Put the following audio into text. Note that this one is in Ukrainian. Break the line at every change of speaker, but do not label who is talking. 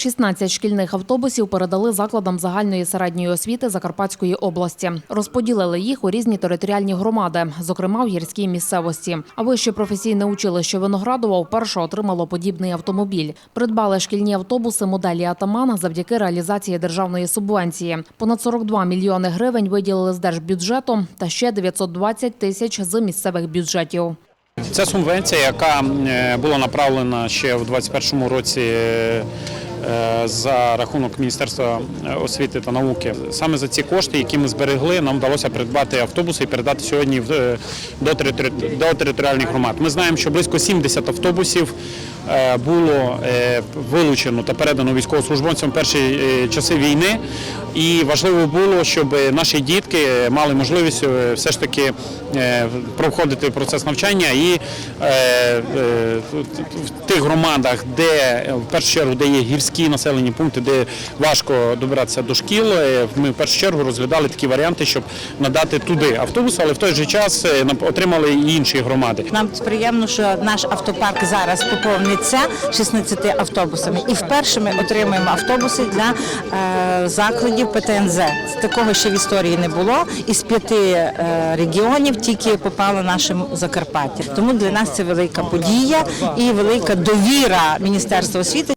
16 шкільних автобусів передали закладам загальної середньої освіти Закарпатської області. Розподілили їх у різні територіальні громади, зокрема в гірській місцевості. А вище професійне училище Виноградова вперше отримало подібний автомобіль. Придбали шкільні автобуси моделі Атамана завдяки реалізації державної субвенції. Понад 42 мільйони гривень виділили з держбюджету та ще 920 тисяч з місцевих бюджетів.
Це субвенція, яка е, була направлена ще в 2021 році е, за рахунок Міністерства освіти та науки. Саме за ці кошти, які ми зберегли, нам вдалося придбати автобуси і передати сьогодні е, до територіальних громад. Ми знаємо, що близько 70 автобусів е, було е, вилучено та передано військовослужбовцям в перші е, часи війни. І важливо було, щоб наші дітки мали можливість е, все ж таки е, проходити процес навчання і е, е, в тих громадах, де е, в першу чергу де є гірські населені пункти, де важко добиратися до шкіл. е, Ми в першу чергу розглядали такі варіанти, щоб надати туди автобус, але в той же час е, нам отримали і інші громади.
Нам приємно, що наш автопарк зараз поповниться 16 автобусами. І вперше ми отримуємо автобуси для е, закладів ПТНЗ. Такого ще в історії не було. Із п'яти регіонів тільки попало нашому Закарпаття. Тому для нас це велика подія і велика довіра Міністерства освіти.